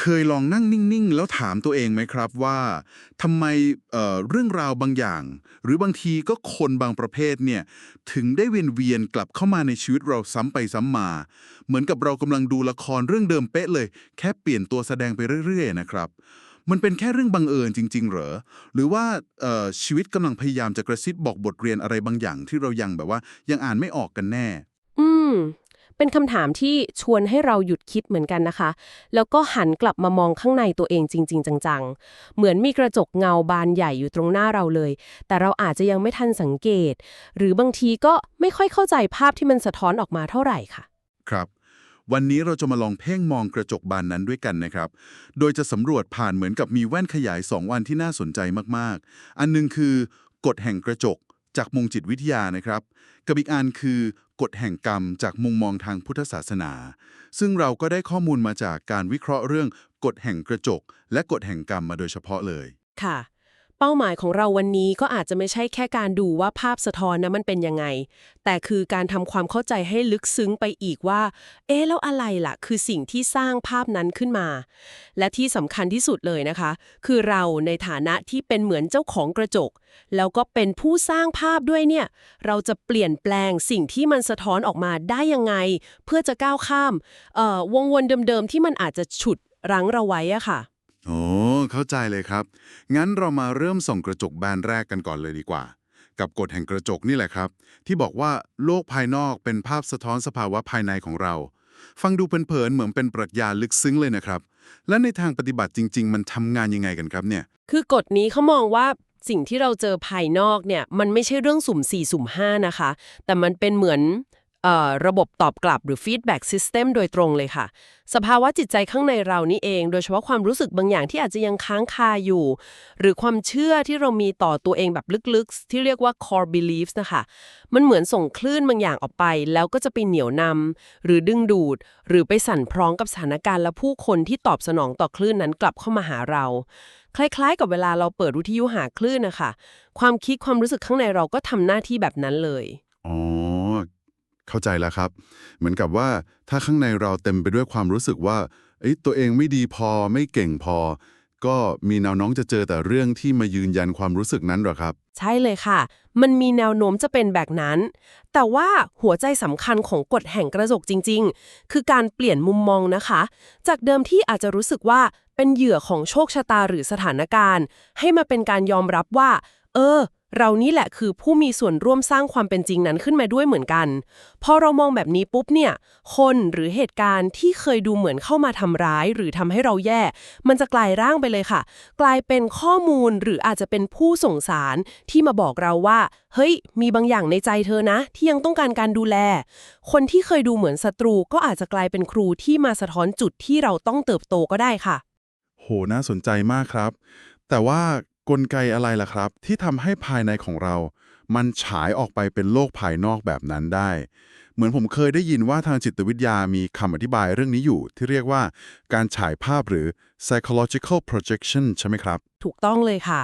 เคยลองนั่งนิ่งๆ แล้วถามตัวเองไหมครับว่าทำไมเเรื่องราวบางอย่าง หรือบางทีก็คนบางประเภทเนี่ยถึงได้เวียนเวียนๆกลับเข้ามาในชีวิตเราซ้ำไปซ้ำมา เหมือนกับเรากำลังดูละครเรื่องเดิมเป๊ะเลย แค่เปลี่ยนตัวแสดงไปเรื่อยๆนะครับ มันเป็นแค่เรื่องบังเอิญจริง ๆ เหรอ หรือว่าชีวิตกำลังพยายามจะกระซิบบอกบทเรียนอะไรบางอย่างที่เรายังแบบว่ายังอ่านไม่ออกกันแน่ อืม เป็นคำถามที่ชวนให้เราหยุดคิดเหมือนกันนะคะ แล้วก็หันกลับมามองข้างในตัวเองจริง ๆ จังๆ เหมือนมีกระจกเงาบานใหญ่อยู่ตรงหน้าเราเลย แต่เราอาจจะยังไม่ทันสังเกต หรือบางทีก็ไม่ค่อยเข้าใจภาพที่มันสะท้อนออกมาเท่าไหร่ค่ะ ครับ วันนี้เราจะมาลองเพ่งมองกระจกบานนั้นด้วยกันนะครับ โดยจะสำรวจผ่านเหมือนกับมีแว่นขยาย2วันที่น่าสนใจมากๆ อันหนึงคือกฎแห่งกระจกจากมุมจิตวิทยานะครับ กับอีกอันคือ กฎแห่งกรรมจากมุมมองทางพุทธศาสนา ซึ่งเราก็ได้ข้อมูลมาจากการวิเคราะห์เรื่องกฎแห่งกระจก และกฎแห่งกรรมมาโดยเฉพาะเลย ค่ะ เป้าหมายของเราวันนี้ก็อาจจะไม่ใช่แค่การดูว่าภาพสะท้อนนะมันเป็นยังไง แต่คือการทำความเข้าใจให้ลึกซึ้งไปอีกว่า เอ๊แล้วอะไรล่ะ คือสิ่งที่สร้างภาพนั้นขึ้นมา และที่สำคัญที่สุดเลยนะคะ คือเราในฐานะที่เป็นเหมือนเจ้าของกระจก แล้วก็เป็นผู้สร้างภาพด้วยเนี่ย เราจะเปลี่ยนแปลงสิ่งที่มันสะท้อนออกมาได้ยังไง เพื่อจะก้าวข้ามเออวงวนเดิมๆที่มันอาจจะฉุดรั้งเราไว้อะค่ะ โอ้เข้าใจเลยครับ งั้นเรามาเริ่มส่องกระจกบานแรกกันก่อนเลยดีกว่า กับกฎแห่งกระจกนี่แหละครับ ที่บอกว่าโลกภายนอกเป็นภาพสะท้อนสภาวะภายในของเรา ฟังดูเผินๆเหมือนเป็นปรัชญาลึกซึ้งเลยนะครับ และในทางปฏิบัติจริง ๆ มันทำงานยังไงกันครับเนี่ย คือกฎนี้เขามองว่าสิ่งที่เราเจอภายนอกเนี่ยมันไม่ใช่เรื่องสุ่ม4สุ่ม5นะคะ แต่มันเป็นเหมือน ระบบตอบกลับหรือ feedback system โดยตรงเลยค่ะ สภาวะจิตใจข้างในเรานี่เอง โดยเฉพาะความรู้สึกบางอย่างที่อาจจะยังค้างคาอยู่ หรือความเชื่อที่เรามีต่อตัวเองแบบลึกๆ ที่เรียกว่า core beliefs นะคะ มันเหมือนส่งคลื่นบางอย่างออกไป แล้วก็จะไปเหนี่ยวนำหรือดึงดูด หรือไปสั่นพร้องกับสถานการณ์และผู้คนที่ตอบสนองต่อคลื่นนั้นกลับเข้ามาหาเราคล้ายๆ กับเวลาเราเปิดวิทยุหาคลื่นนะคะ ความคิดความรู้สึกข้างในเราก็ทำหน้าที่แบบนั้นเลย อ๋อ เข้าใจแล้วครับ เหมือนกับว่าถ้าข้างในเราเต็มไปด้วยความรู้สึกว่าตัวเองไม่ดีพอไม่เก่งพอ ก็มีแนวโน้มจะเจอแต่เรื่องที่มายืนยันความรู้สึกนั้นหรอครับ ใช่เลยค่ะ มันมีแนวโน้มจะเป็นแบบนั้น แต่ว่าหัวใจสำคัญของกฎแห่งกระจกจริง ๆ คือการเปลี่ยนมุมมองนะคะ จากเดิมที่อาจจะรู้สึกว่าเป็นเหยื่อของโชคชะตาหรือสถานการณ์ ให้มาเป็นการยอมรับว่า เออ เรานี่แหละคือผู้มีส่วนร่วมสร้างความเป็นจริงนั้นขึ้นมาด้วยเหมือนกัน พอเรามองแบบนี้ปุ๊บเนี่ย คนหรือเหตุการณ์ที่เคยดูเหมือนเข้ามาทำร้าย หรือทำให้เราแย่ มันจะกลายร่างไปเลยค่ะ กลายเป็นข้อมูลหรืออาจจะเป็นผู้ส่งสารที่มาบอกเราว่า เฮ้ย มีบางอย่างในใจเธอนะ ที่ยังต้องการการดูแล คนที่เคยดูเหมือนศัตรูก็อาจจะกลายเป็นครูที่มาสะท้อนจุดที่เราต้องเติบโตก็ได้ค่ะ โหน่าสนใจมากครับ แต่ว่า กลไกอะไรล่ะครับ ที่ทำให้ภายในของเรา มันฉายออกไปเป็นโลกภายนอกแบบนั้นได้ เหมือนผมเคยได้ยินว่าทางจิตวิทยามีคำอธิบายเรื่องนี้อยู่ ที่เรียกว่าการฉายภาพหรือ psychological projection ใช่ไหมครับ ถูกต้องเลยค่ะ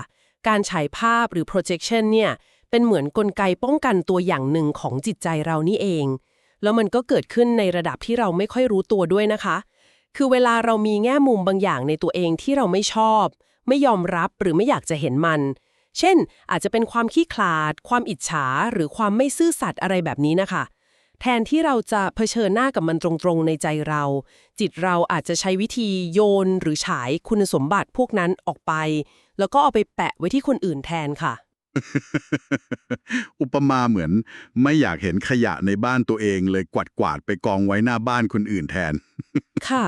การฉายภาพหรือ projection เนี่ยเป็นเหมือนกลไกป้องกันตัวอย่างหนึ่งของจิตใจเรานี่เอง แล้วมันก็เกิดขึ้นในระดับที่เราไม่ค่อยรู้ตัวด้วยนะคะ คือเวลาเรามีแง่มุมบางอย่างในตัวเองที่เราไม่ชอบ ไม่ยอมรับหรือไม่อยากจะเห็นมัน เช่น อาจจะเป็นความขี้ขลาด ความอิจฉา หรือความไม่ซื่อสัตย์อะไรแบบนี้นะคะ แทนที่เราจะเผชิญหน้ากับมันตรงๆในใจเรา จิตเราอาจจะใช้วิธีโยน หรือฉายคุณสมบัติพวกนั้นออกไป แล้วก็เอาไปแปะไว้ที่คนอื่นแทนค่ะอุปมาเหมือนไม่อยากเห็นขยะในบ้านตัวเองเลยกวาดกวาดๆไปกองไว้หน้าบ้านคนอื่นแทน ค่ะ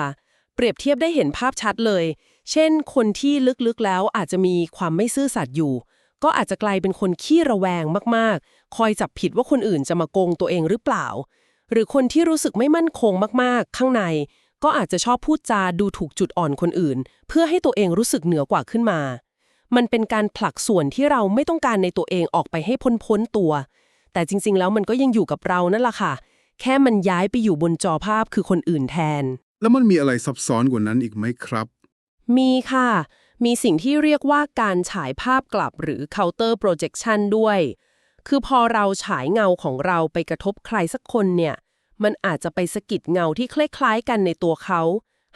เปรียบเทียบได้เห็นภาพชัดเลย เช่น คนที่ลึกๆแล้วอาจจะมีความไม่ซื่อสัตย์อยู่ ก็อาจจะกลายเป็นคนขี้ระแวงมากๆ คอยจับผิดว่าคนอื่นจะมาโกงตัวเองหรือเปล่า หรือคนที่รู้สึกไม่มั่นคงมากๆ ข้างใน ก็อาจจะชอบพูดจาดูถูกจุดอ่อนคนอื่น เพื่อให้ตัวเองรู้สึกเหนือกว่าขึ้นมา มันเป็นการผลักส่วนที่เราไม่ต้องการในตัวเองออกไปให้พ้นพ้นๆตัว แต่จริง ๆ แล้วมันก็ยังอยู่กับเรานั่นแหละค่ะ แค่มันย้ายไปอยู่บนจอภาพคือคนอื่นแทน แล้วมันมีอะไรซับซ้อนกว่านั้นอีกไหมครับ มีค่ะ มีสิ่งที่เรียกว่าการฉายภาพกลับหรือ counter projection ด้วย คือพอเราฉายเงาของเราไปกระทบใครสักคนเนี่ย มันอาจจะไปสะกิดเงาที่คล้ายๆกันในตัวเขา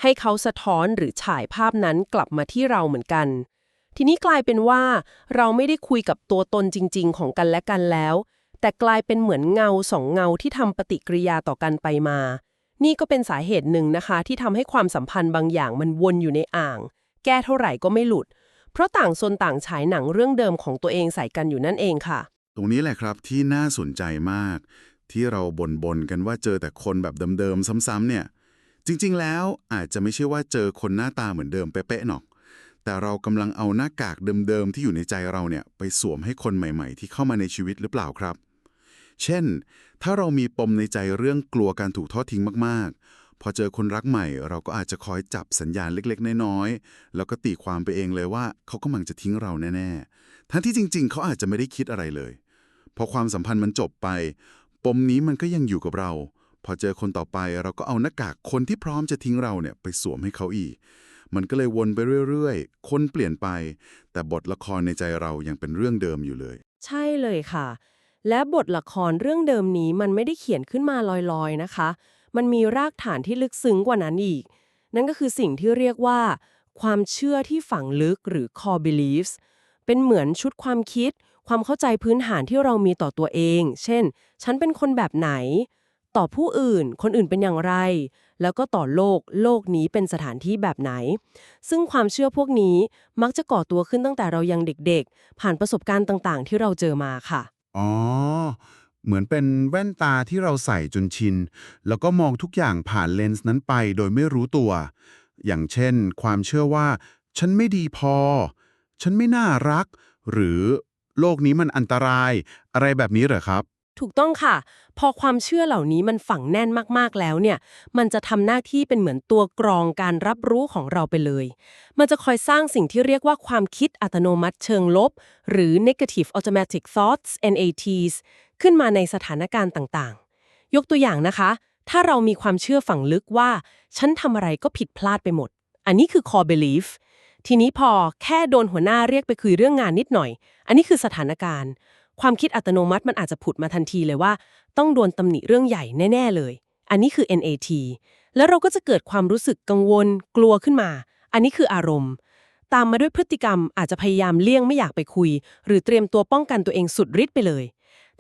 ให้เขาสะท้อนหรือฉายภาพนั้นกลับมาที่เราเหมือนกัน ทีนี้กลายเป็นว่า เราไม่ได้คุยกับตัวตนจริง ๆ ของกันและกันแล้ว แต่กลายเป็นเหมือนเงาสองเงาที่ทำปฏิกิริยาต่อกันไปมา นี่ก็เป็นสาเหตุหนึ่งนะคะ ที่ทำให้ความสัมพันธ์บางอย่างมันวนอยู่ในอ่าง แก้เท่าไหร่ก็ไม่หลุด เพราะต่างซนต่างฉายหนังเรื่องเดิมของตัวเองใส่กันอยู่นั่นเองค่ะ ตรงนี้แหละครับที่น่าสนใจมาก ที่เราบ่นๆกันว่าเจอแต่คนแบบเดิมๆซ้ำๆเนี่ย จริงๆแล้วอาจจะไม่ใช่ว่าเจอคนหน้าตาเหมือนเดิมเป๊ะๆหรอกแต่เรากำลังเอาหน้ากากเดิมๆที่อยู่ในใจเราเนี่ยไปสวมให้คนใหม่ ๆ ที่เข้ามาในชีวิตหรือเปล่าครับ เช่น ถ้าเรามีปมในใจเรื่องกลัวการถูกทอดทิ้งมากๆ พอเจอคนรักใหม่ เราก็อาจจะคอยจับสัญญาณเล็กๆ น้อยๆ แล้วก็ตีความไปเองเลยว่าเขากำลังจะทิ้งเราแน่ๆ ทั้งที่จริง ๆ เขาอาจจะไม่ได้คิดอะไรเลย พอความสัมพันธ์มันจบไป ปมนี้มันก็ยังอยู่กับเรา พอเจอคนต่อไปเราก็เอาหน้ากากคนที่พร้อมจะทิ้งเราเนี่ยไปสวมให้เขาอีก มันก็เลยวนไปเรื่อยๆ คนเปลี่ยนไป แต่บทละครในใจเรายังเป็นเรื่องเดิมอยู่เลย ใช่เลยค่ะ และบทละครเรื่องเดิมนี้มันไม่ได้เขียนขึ้นมาลอยๆนะคะ มันมีรากฐานที่ลึกซึ้งกว่านั้นอีก นั่นก็คือสิ่งที่เรียกว่า ความเชื่อที่ฝังลึกหรือ core beliefs เป็นเหมือนชุดความคิด ความเข้าใจพื้นฐานที่เรามีต่อตัวเอง เช่น ฉันเป็นคนแบบไหน ต่อผู้อื่น คนอื่นเป็นอย่างไร แล้วก็ต่อโลก โลกนี้เป็นสถานที่แบบไหน ซึ่งความเชื่อพวกนี้มักจะก่อตัวขึ้นตั้งแต่เรายังเด็กๆ ผ่านประสบการณ์ต่างๆ ที่เราเจอมาค่ะ อ๋อ เหมือนเป็นแว่นตาที่เราใส่จนชิน แล้วก็มองทุกอย่างผ่านเลนส์นั้นไปโดยไม่รู้ตัว อย่างเช่น ความเชื่อว่า ฉันไม่ดีพอ ฉันไม่น่ารัก หรือโลกนี้มันอันตราย อะไรแบบนี้เหรอครับ ถูกต้องค่ะ พอความเชื่อเหล่านี้มันฝังแน่นมากๆแล้วเนี่ย มันจะทำหน้าที่เป็นเหมือนตัวกรองการรับรู้ของเราไปเลย มันจะคอยสร้างสิ่งที่เรียกว่าความคิดอัตโนมัติเชิงลบ หรือ negative automatic thoughts NATs ขึ้นมาในสถานการณ์ต่างๆ ยกตัวอย่างนะคะ ถ้าเรามีความเชื่อฝังลึกว่า ฉันทำอะไรก็ผิดพลาดไปหมด อันนี้คือ core belief ทีนี้พอแค่โดนหัวหน้าเรียกไปคุยเรื่องงานนิดหน่อย อันนี้คือสถานการณ์ ความคิดอัตโนมัติมันอาจจะผุดมาทันทีเลยว่า ต้องโดนตำหนิเรื่องใหญ่แน่ ๆ เลย อันนี้คือ NAT แล้วเราก็จะเกิดความรู้สึกกังวล กลัวขึ้นมา อันนี้คืออารมณ์ ตามมาด้วยพฤติกรรมอาจจะพยายามเลี่ยงไม่อยากไปคุย หรือเตรียมตัวป้องกันตัวเองสุดฤทธิ์ไปเลย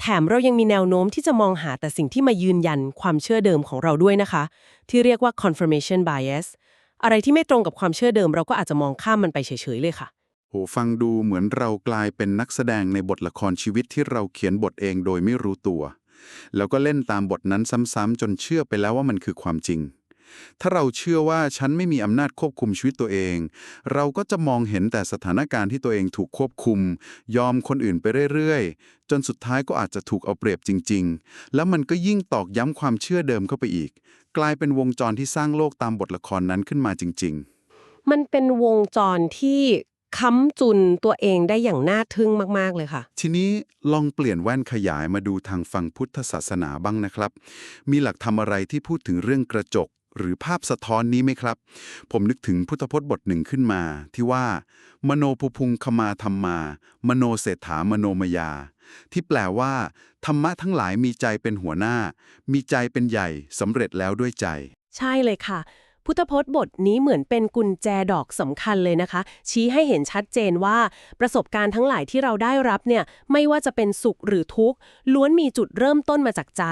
แถมเรายังมีแนวโน้มที่จะมองหาแต่สิ่งที่มายืนยันความเชื่อเดิมของเราด้วยนะคะ ที่เรียกว่า confirmation bias อะไรที่ไม่ตรงกับความเชื่อเดิม เราก็อาจจะมองข้ามมันไปเฉยๆเลยค่ะ โหฟังดูเหมือนเรากลายเป็นนักแสดงในบทละครชีวิตที่เราเขียนบทเองโดยไม่รู้ตัว แล้วก็เล่นตามบทนั้นซ้ำๆจนเชื่อไปแล้วว่ามันคือความจริง ถ้าเราเชื่อว่าฉันไม่มีอำนาจควบคุมชีวิตตัวเอง เราก็จะมองเห็นแต่สถานการณ์ที่ตัวเองถูกควบคุม ยอมคนอื่นไปเรื่อยๆ จนสุดท้ายก็อาจจะถูกเอาเปรียบจริง ๆ แล้วมันก็ยิ่งตอกย้ำความเชื่อเดิมเข้าไปอีก กลายเป็นวงจรที่สร้างโลกตามบทละครนั้นขึ้นมาจริง ๆ มันเป็นวงจรที่ ค้ำจุนตัวเองได้อย่างน่าทึ่งมาก ๆ เลยค่ะ ทีนี้ลองเปลี่ยนแว่นขยายมาดูทางฝั่งพุทธศาสนาบ้างนะครับ มีหลักธรรมอะไรที่พูดถึงเรื่องกระจก หรือภาพสะท้อนนี้ไหมครับ ผมนึกถึงพุทธพจน์บทหนึ่งขึ้นมา ที่ว่า มโนภูพุงคมาธรรมา มโนเศรษฐามโนมยา ที่แปลว่า ธรรมะทั้งหลายมีใจเป็นหัวหน้า มีใจเป็นใหญ่สำเร็จแล้วด้วยใจ ใช่เลยค่ะ พุทธพจน์บทนี้เหมือนเป็นกุญแจดอกสำคัญเลยนะคะ ชี้ให้เห็นชัดเจนว่า ประสบการณ์ทั้งหลายที่เราได้รับเนี่ยไม่ว่าจะเป็นสุขหรือทุกข์ ล้วนมีจุดเริ่มต้นมาจากใจ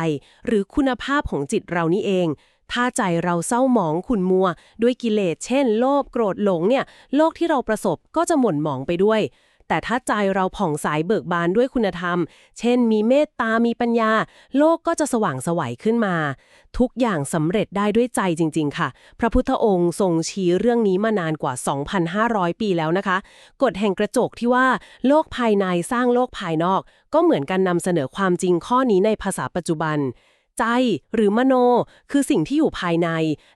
หรือคุณภาพของจิตเรานี่เอง ถ้าใจเราเศร้าหมองขุ่นมัว ด้วยกิเลสเช่น โลภโกรธหลงเนี่ยโลกที่เราประสบก็จะหม่นหมองไปด้วย แต่ถ้าใจเราผ่องใสเบิกบานด้วยคุณธรรม เช่น มีเมตตา มีปัญญา โลกก็จะสว่างไสวัยขึ้นมา ทุกอย่างสำเร็จได้ด้วยใจจริง ๆ ค่ะ พระพุทธองค์ทรงชี้เรื่องนี้มานานกว่า 2,500 ปีแล้วนะคะ กฎแห่งกระจกที่ว่า โลกภายในสร้างโลกภายนอก ก็เหมือนกันนำเสนอความจริงข้อนี้ในภาษาปัจจุบัน ใจหรือมโน คือสิ่งที่อยู่ภายใน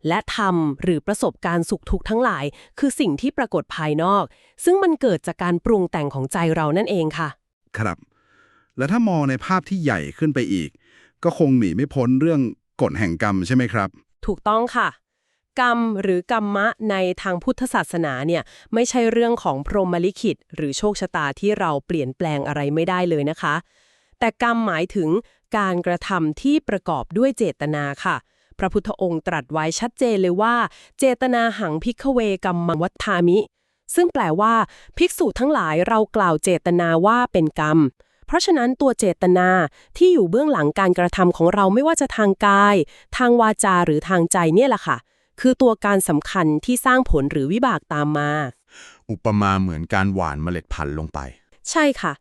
และธรรมหรือประสบการณ์สุขทุกข์ทั้งหลาย คือสิ่งที่ปรากฏภายนอก ซึ่งมันเกิดจากการปรุงแต่งของใจเรานั่นเองค่ะ ครับ แล้วถ้ามองในภาพที่ใหญ่ขึ้นไปอีก ก็คงหนีไม่พ้นเรื่องกฎแห่งกรรมใช่ไหมครับ ถูกต้องค่ะ กรรมหรือกรรมะในทางพุทธศาสนาเนี่ยไม่ใช่เรื่องของพรหมลิขิต หรือโชคชะตาที่เราเปลี่ยนแปลงอะไรไม่ได้เลยนะคะแต่กรรมหมายถึง การกระทำที่ประกอบด้วยเจตนาค่ะ พระพุทธองค์ตรัสไว้ชัดเจนเลยว่า เจตนาหังพิกเวกัมมังวัฏฐามิ ซึ่งแปลว่าภิกษุทั้งหลายเรากล่าวเจตนาว่าเป็นกรรม เพราะฉะนั้นตัวเจตนาที่อยู่เบื้องหลังการกระทำของเราไม่ว่าจะทางกาย ทางวาจาหรือทางใจเนี่ยแหละค่ะ คือตัวการสำคัญที่สร้างผลหรือวิบากตามมา อุปมาเหมือนการหว่านเมล็ดพันธุ์ลงไป ใช่ค่ะ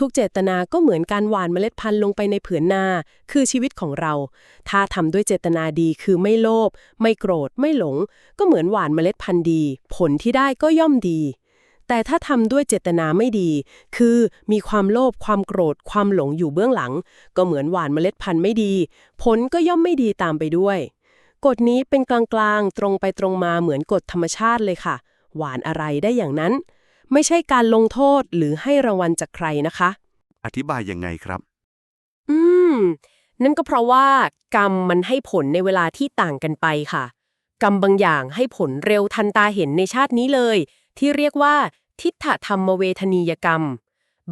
ทุกๆ เจตนาก็เหมือนการหว่านเมล็ดพันธุ์ลงไปในผืนนา คือชีวิตของเรา ถ้าทำด้วยเจตนาดีคือไม่โลภไม่โกรธ ไม่หลง ก็เหมือนหว่านเมล็ดพันธุ์ดี ผลที่ได้ก็ย่อมดี แต่ถ้าทำด้วยเจตนาไม่ดี คือมีความโลภความโกรธ ความหลงอยู่เบื้องหลัง ก็เหมือนหว่านเมล็ดพันธุ์ไม่ดี ผลก็ย่อมไม่ดีตามไปด้วย กฎนี้เป็นกลางๆ ตรงไปตรงมาเหมือนกฎธรรมชาติเลยค่ะ หวานอะไรได้อย่างนั้น ไม่ใช่การลงโทษหรือให้รางวัลจากใครนะคะ อธิบายยังไงครับ อืม นั่นก็เพราะว่ากรรมมันให้ผลในเวลาที่ต่างกันไปค่ะ กรรมบางอย่างให้ผลเร็วทันตาเห็นในชาตินี้เลย ที่เรียกว่าทิฏฐธรรมเวทนียกรรม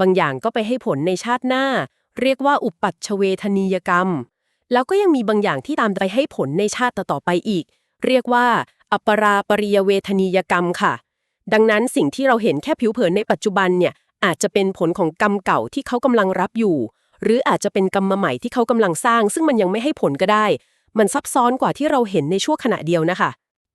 บางอย่างก็ไปให้ผลในชาติหน้า เรียกว่าอุปัชฌเวทนียกรรม แล้วก็ยังมีบางอย่างที่ตามไปให้ผลในชาติต่อๆไปอีก เรียกว่า อัปราปริยเวทนียกรรมค่ะ ดังนั้นสิ่งที่เราเห็นแค่ผิวเผินในปัจจุบันเนี่ยอาจจะเป็นผลของกรรมเก่าที่เขากำลังรับอยู่ หรืออาจจะเป็นกรรมใหม่ที่เขากำลังสร้าง ซึ่งมันยังไม่ให้ผลก็ได้ มันซับซ้อนกว่าที่เราเห็นในชั่วขณะเดียวนะคะ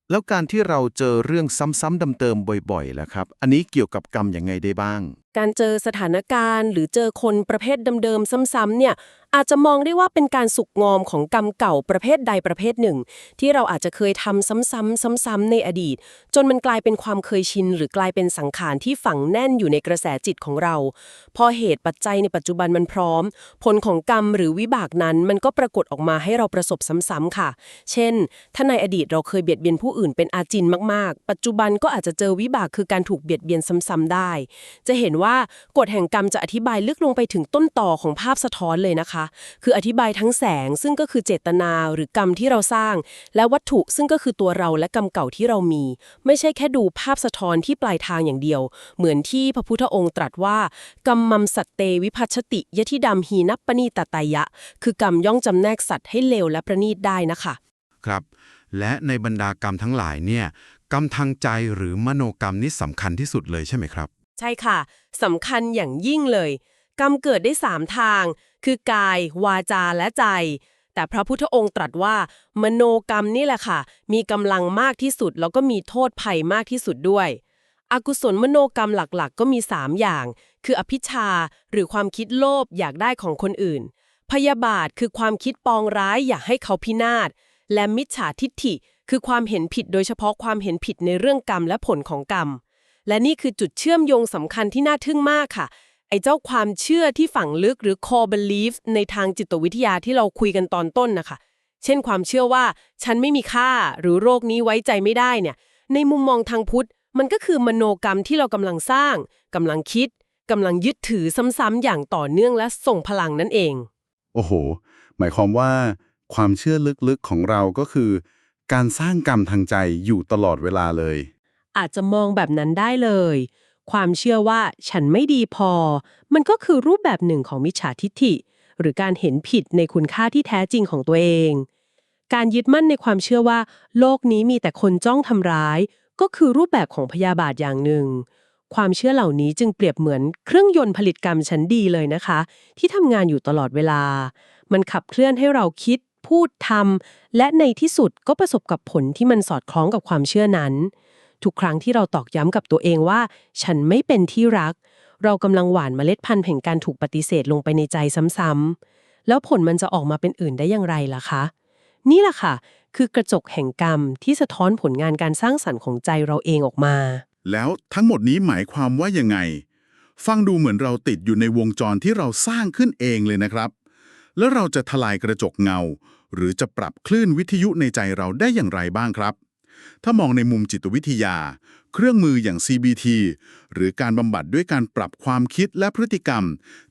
แล้วการที่เราเจอเรื่องซ้ำๆดำเติมบ่อยๆแล้วครับ อันนี้เกี่ยวกับกรรมยังไงได้บ้าง การเจอสถานการณ์ หรือเจอคนประเภทเดิมๆซ้ำๆเนี่ยอาจจะมองได้ว่าเป็นการสุกงอมของกรรมเก่าประเภทใดประเภทหนึ่ง ที่เราอาจจะเคยทำซ้ำๆซ้ำๆในอดีต จนมันกลายเป็นความเคยชิน หรือกลายเป็นสังขารที่ฝังแน่นอยู่ในกระแสจิตของเรา พอเหตุปัจจัยในปัจจุบันมันพร้อม ผลของกรรมหรือวิบากนั้นมันก็ปรากฏออกมาให้เราประสบซ้ำๆค่ะ เช่น ถ้าในอดีตเราเคยเบียดเบียนผู้อื่นเป็นอาจินมากๆ ปัจจุบันก็อาจจะเจอวิบากคือการถูกเบียดเบียนซ้ำๆได้ จะเห็นว่ากฎแห่งกรรมจะอธิบายลึกลงไปถึงต้นต่อของภาพสะท้อนเลยนะคะ คืออธิบายทั้งแสงซึ่งก็คือเจตนาหรือกรรมที่เราสร้าง และวัตถุซึ่งก็คือตัวเราและกรรมเก่าที่เรามี ไม่ใช่แค่ดูภาพสะท้อนที่ปลายทางอย่างเดียว เหมือนที่พระพุทธองค์ตรัสว่ากรรมมัมสัตเตวิพัชติยทิดำหีนัปปณีตตายะ คือกรรมย่องจำแนกสัตว์ให้เลวและประณีตได้นะคะ ครับ และในบรรดากรรมทั้งหลายเนี่ยกรรมทางใจหรือมโนกรรมนี่สำคัญที่สุดเลยใช่ไหมครับ ใช่ค่ะสำคัญอย่างยิ่งเลย กรรมเกิดได้สามทาง คือกาย วาจาและใจ แต่พระพุทธองค์ตรัสว่า มโนกรรมนี่แหละค่ะ มีกำลังมากที่สุด แล้วก็มีโทษภัยมากที่สุดด้วยอกุศลมโนกรรมหลักๆ ก็มี 3 อย่าง คืออภิชา หรือความคิดโลภอยากได้ของคนอื่น พยาบาทคือความคิดปองร้ายอยากให้เขาพินาศ และมิจฉาทิฏฐิ คือความเห็นผิดโดยเฉพาะความเห็นผิดในเรื่องกรรมและผลของกรรม และนี่คือจุดเชื่อมโยงสำคัญที่น่าทึ่งมากค่ะ ไอ้เจ้าความเชื่อที่ฝังลึกหรือ core belief ในทางจิตวิทยาที่เราคุยกันตอนต้นนะคะ เช่นความเชื่อว่า ฉันไม่มีค่าหรือโรคนี้ไว้ใจไม่ได้เนี่ย ในมุมมองทางพุทธ มันก็คือมโนกรรมที่เรากำลังสร้างกำลังคิดกำลังยึดถือซ้ำๆอย่างต่อเนื่องและส่งพลังนั่นเอง โอ้โห หมายความว่า ความเชื่อลึกๆของเราก็คือ การสร้างกรรมทางใจอยู่ตลอดเวลาเลย อาจจะมองแบบนั้นได้เลย ความเชื่อว่าฉันไม่ดีพอ มันก็คือรูปแบบหนึ่งของมิจฉาทิฏฐิ หรือการเห็นผิดในคุณค่าที่แท้จริงของตัวเอง การยึดมั่นในความเชื่อว่า โลกนี้มีแต่คนจ้องทำร้าย ก็คือรูปแบบของพยาบาทอย่างหนึ่ง ความเชื่อเหล่านี้จึงเปรียบเหมือนเครื่องยนต์ผลิตกรรมชั้นดีเลยนะคะ ที่ทำงานอยู่ตลอดเวลา มันขับเคลื่อนให้เราคิดพูดทำและในที่สุดก็ประสบกับผลที่มันสอดคล้องกับความเชื่อนั้น ทุกครั้งที่เราตอกย้ำกับตัวเองว่า ฉันไม่เป็นที่รัก เรากำลังหว่านเมล็ดพันธุ์แห่งการถูกปฏิเสธลงไปในใจซ้ำๆ แล้วผลมันจะออกมาเป็นอื่นได้อย่างไรล่ะคะ นี่แหละค่ะ คือกระจกแห่งกรรมที่สะท้อนผลงานการสร้างสรรค์ของใจเราเองออกมา แล้วทั้งหมดนี้หมายความว่ายังไง ฟังดูเหมือนเราติดอยู่ในวงจรที่เราสร้างขึ้นเองเลยนะครับ แล้วเราจะทลายกระจกเงา หรือจะปรับคลื่นวิทยุในใจเราได้อย่างไรบ้างครับ ถ้ามองในมุมจิตวิทยา เครื่องมืออย่าง CBT หรือการบำบัดด้วยการปรับความคิดและพฤติกรรม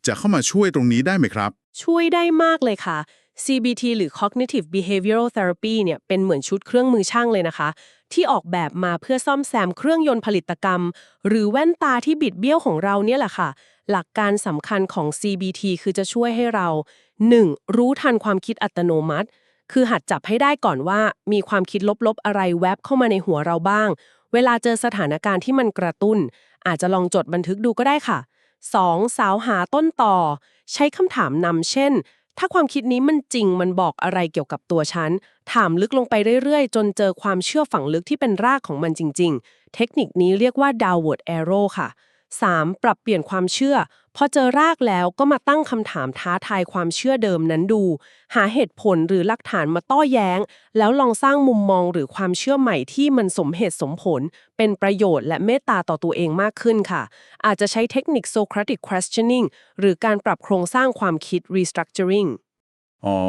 จะเข้ามาช่วยตรงนี้ได้ไหมครับ ช่วยได้มากเลยค่ะ CBT หรือ Cognitive Behavioral Therapy เนี่ยเป็นเหมือนชุดเครื่องมือช่างเลยนะคะ ที่ออกแบบมาเพื่อซ่อมแซมเครื่องยนต์ผลิตกรรม หรือแว่นตาที่บิดเบี้ยวของเราเนี่ยแหละค่ะ หลักการสำคัญของ CBT คือจะช่วยให้เรา 1. รู้ทันความคิดอัตโนมัติ คือหัดจับให้ได้ก่อนว่า มีความคิดลบๆ อะไรแวบเข้ามาในหัวเราบ้าง เวลาเจอสถานการณ์ที่มันกระตุ้น อาจจะลองจดบันทึกดูก็ได้ค่ะ 2. สาวหาต้นต่อ ใช้คำถามนำเช่น ถ้าความคิดนี้มันจริงมันบอกอะไรเกี่ยวกับตัวฉัน ถามลึกลงไปเรื่อยๆ จนเจอความเชื่อฝังลึกที่เป็นรากของมันจริง ๆ เทคนิคนี้เรียกว่า downward arrow ค่ะ 3. ปรับเปลี่ยนความเชื่อ พอเจอรากแล้วก็มาตั้งคำถามท้าทายความเชื่อเดิมนั้นดู หาเหตุผลหรือหลักฐานมาต้อแย้ง แล้วลองสร้างมุมมองหรือความเชื่อใหม่ที่มันสมเหตุสมผล เป็นประโยชน์และเมตตาต่อตัวเองมากขึ้นค่ะ อาจจะใช้เทคนิค Socratic questioning หรือการปรับโครงสร้างความคิด restructuring อ๋อ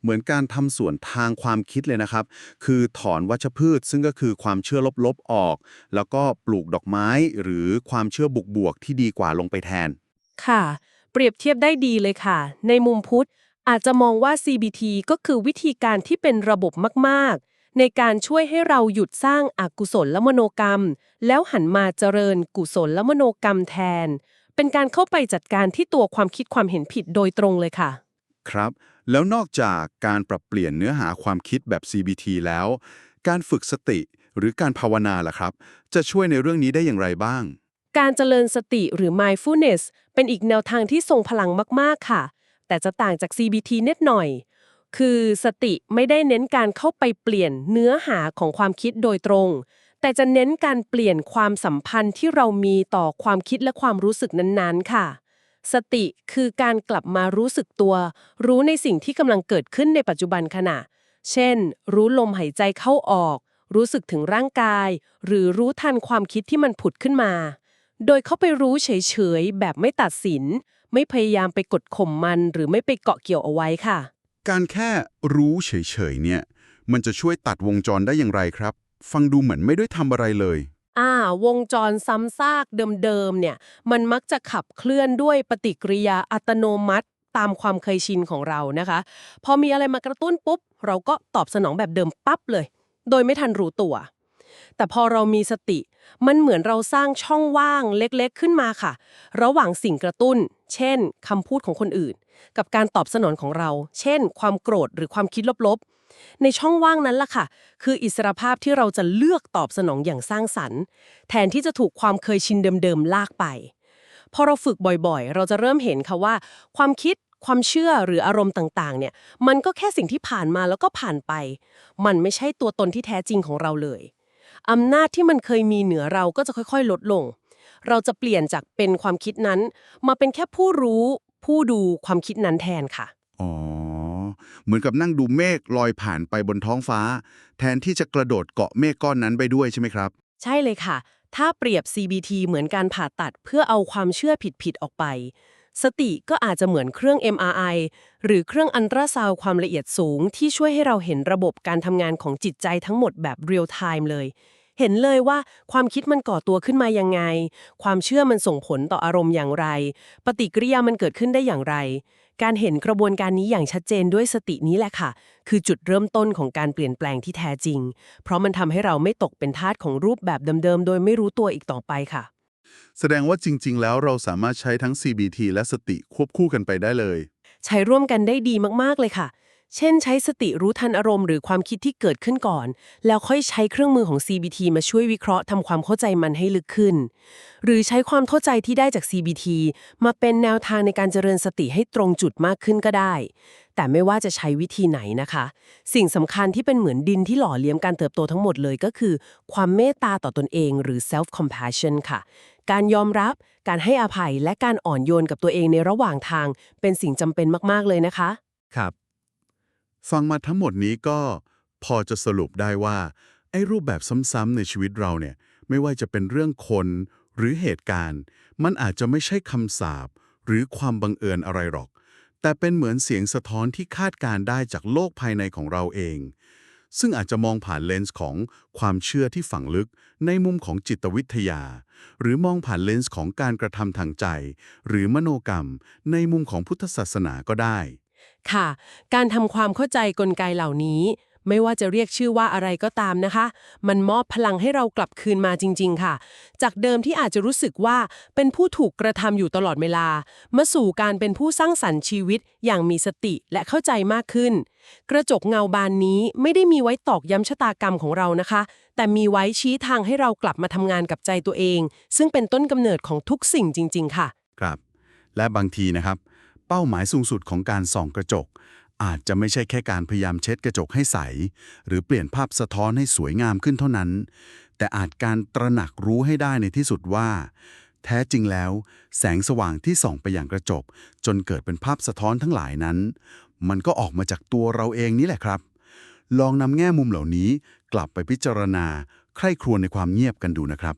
เหมือนการทำส่วนทางความคิดเลยนะครับ คือถอนวัชพืชซึ่งก็คือความเชื่อลบๆออก แล้วก็ปลูกดอกไม้หรือความเชื่อบวกๆที่ดีกว่าลงไปแทน ค่ะ เปรียบเทียบได้ดีเลยค่ะ ในมุมพุทธอาจจะมองว่า CBT ก็คือวิธีการที่เป็นระบบมากๆ ในการช่วยให้เราหยุดสร้างอากุศลและมโนกรรม แล้วหันมาเจริญกุศลและมโนกรรมแทน เป็นการเข้าไปจัดการที่ตัวความคิดความเห็นผิดโดยตรงเลยค่ะ ครับ แล้วนอกจากการปรับเปลี่ยนเนื้อหาความคิดแบบ CBT แล้ว การฝึกสติหรือการภาวนาล่ะครับ จะช่วยในเรื่องนี้ได้อย่างไรบ้าง การเจริญสติหรือ mindfulness เป็นอีกแนวทางที่ทรงพลังมาก ๆ ค่ะ แต่จะต่างจาก CBT นิดหน่อย คือสติไม่ได้เน้นการเข้าไปเปลี่ยนเนื้อหาของความคิดโดยตรง แต่จะเน้นการเปลี่ยนความสัมพันธ์ที่เรามีต่อความคิดและความรู้สึกนั้น ๆ ค่ะ สติคือการกลับมารู้สึกตัว รู้ในสิ่งที่กำลังเกิดขึ้นในปัจจุบันขณะ เช่น รู้ลมหายใจเข้าออก รู้สึกถึงร่างกาย หรือรู้ทันความคิดที่มันผุดขึ้นมา โดยเข้าไปรู้เฉยๆ แบบไม่ตัดสิน ไม่พยายามไปกดข่มมัน หรือไม่ไปเกาะเกี่ยวเอาไว้ค่ะ การแค่รู้เฉยๆเนี่ย มันจะช่วยตัดวงจรได้อย่างไรครับ ฟังดูเหมือนไม่ได้ทำอะไรเลย อ่าวงจรซ้ำซากเดิมๆเนี่ย มันมักจะขับเคลื่อนด้วยปฏิกิริยาอัตโนมัติตามความเคยชินของเรานะคะ พอมีอะไรมากระตุ้นปุ๊บ เราก็ตอบสนองแบบเดิมปั๊บเลย โดยไม่ทันรู้ตัว แต่พอเรามีสติ มันเหมือนเราสร้างช่องว่างเล็กๆขึ้นมาค่ะ ระหว่างสิ่งกระตุ้น เช่นคำพูดของคนอื่น กับการตอบสนองของเรา เช่น ความโกรธหรือความคิดลบๆ ในช่องว่างนั้นล่ะค่ะ คืออิสรภาพที่เราจะเลือกตอบสนองอย่างสร้างสรรค์ แทนที่จะถูกความเคยชินเดิมๆลากไป พอเราฝึกบ่อยๆ เราจะเริ่มเห็นค่ะว่า ความคิดความเชื่อหรืออารมณ์ต่างๆ เนี่ย มันก็แค่สิ่งที่ผ่านมาแล้วก็ผ่านไป มันไม่ใช่ตัวตนที่แท้จริงของเราเลยอำนาจที่มันเคยมีเหนือเราก็จะค่อยๆ ลดลง เราจะเปลี่ยนจากเป็นความคิดนั้น มาเป็นแค่ผู้รู้ ผู้ดูความคิดนั้นแทนค่ะ อ๋อ เหมือนกับนั่งดูเมฆลอยผ่านไปบนท้องฟ้า แทนที่จะกระโดดเกาะเมฆก้อนนั้นไปด้วยใช่ไหมครับ ใช่เลยค่ะ ถ้าเปรียบ CBT เหมือนการผ่าตัดเพื่อเอาความเชื่อผิดๆออกไป สติก็อาจจะเหมือนเครื่อง MRI หรือเครื่องอันตราซาวความละเอียดสูง ที่ช่วยให้เราเห็นระบบการทำงานของจิตใจทั้งหมดแบบเรียลไทม์เลยเห็นเลยว่าความคิดมันก่อตัวขึ้นมายังไง ความเชื่อมันส่งผลต่ออารมณ์อย่างไร ปฏิกิริยามันเกิดขึ้นได้อย่างไร การเห็นกระบวนการนี้อย่างชัดเจนด้วยสตินี้แหละค่ะ คือจุดเริ่มต้นของการเปลี่ยนแปลงที่แท้จริง เพราะมันทำให้เราไม่ตกเป็นทาสของรูปแบบเดิมๆ โดยไม่รู้ตัวอีกต่อไปค่ะ แสดงว่าจริง ๆ แล้วเราสามารถใช้ทั้ง CBT และสติควบคู่กันไปได้เลย ใช้ร่วมกันได้ดีมากๆเลยค่ะ เช่นใช้สติรู้ทันอารมณ์หรือความคิดที่เกิดขึ้นก่อน แล้วค่อยใช้เครื่องมือของ CBT มาช่วยวิเคราะห์ทำความเข้าใจมันให้ลึกขึ้น หรือใช้ความเข้าใจที่ได้จาก CBT มาเป็นแนวทางในการเจริญสติให้ตรงจุดมากขึ้นก็ได้ แต่ไม่ว่าจะใช้วิธีไหนนะคะ สิ่งสำคัญที่เป็นเหมือนดินที่หล่อเลี้ยงการเติบโตทั้งหมดเลยก็คือ ความเมตตาต่อตนเอง หรือ self compassion ค่ะ การยอมรับ การให้อภัย และการอ่อนโยนกับตัวเองในระหว่างทาง เป็นสิ่งจำเป็นมาก ๆ เลยนะคะ ครับ ฟังมาทั้งหมดนี้ก็พอจะสรุปได้ว่า ไอ้รูปแบบซ้ำๆในชีวิตเราเนี่ย ไม่ว่าจะเป็นเรื่องคนหรือเหตุการณ์ มันอาจจะไม่ใช่คำสาปหรือความบังเอิญอะไรหรอก แต่เป็นเหมือนเสียงสะท้อนที่คาดการได้จากโลกภายในของเราเอง ซึ่งอาจจะมองผ่านเลนส์ของความเชื่อที่ฝังลึกในมุมของจิตวิทยา หรือมองผ่านเลนส์ของการกระทำทางใจ หรือมโนกรรม ในมุมของพุทธศาสนาก็ได้ ค่ะ การทำความเข้าใจกลไกเหล่านี้ ไม่ว่าจะเรียกชื่อว่าอะไรก็ตามนะคะ มันมอบพลังให้เรากลับคืนมาจริง ๆ ค่ะ จากเดิมที่อาจจะรู้สึกว่าเป็นผู้ถูกกระทำอยู่ตลอดเวลา มาสู่การเป็นผู้สร้างสรรค์ชีวิตอย่างมีสติและเข้าใจมากขึ้น กระจกเงาบานนี้ไม่ได้มีไว้ตอกย้ำชะตากรรมของเรานะคะ แต่มีไว้ชี้ทางให้เรากลับมาทำงานกับใจตัวเอง ซึ่งเป็นต้นกำเนิดของทุกสิ่งจริง ๆ ค่ะ ครับ และบางทีนะครับ เป้าหมายสูงสุดของการส่องกระจก อาจจะไม่ใช่แค่การพยายามเช็ดกระจกให้ใส หรือเปลี่ยนภาพสะท้อนให้สวยงามขึ้นเท่านั้น แต่อาจการตระหนักรู้ให้ได้ในที่สุดว่า แท้จริงแล้ว แสงสว่างที่ส่องไปอย่างกระจก จนเกิดเป็นภาพสะท้อนทั้งหลายนั้น มันก็ออกมาจากตัวเราเองนี่แหละครับ ลองนำแง่มุมเหล่านี้กลับไปพิจารณาใคร่ครวญในความเงียบกันดูนะครับ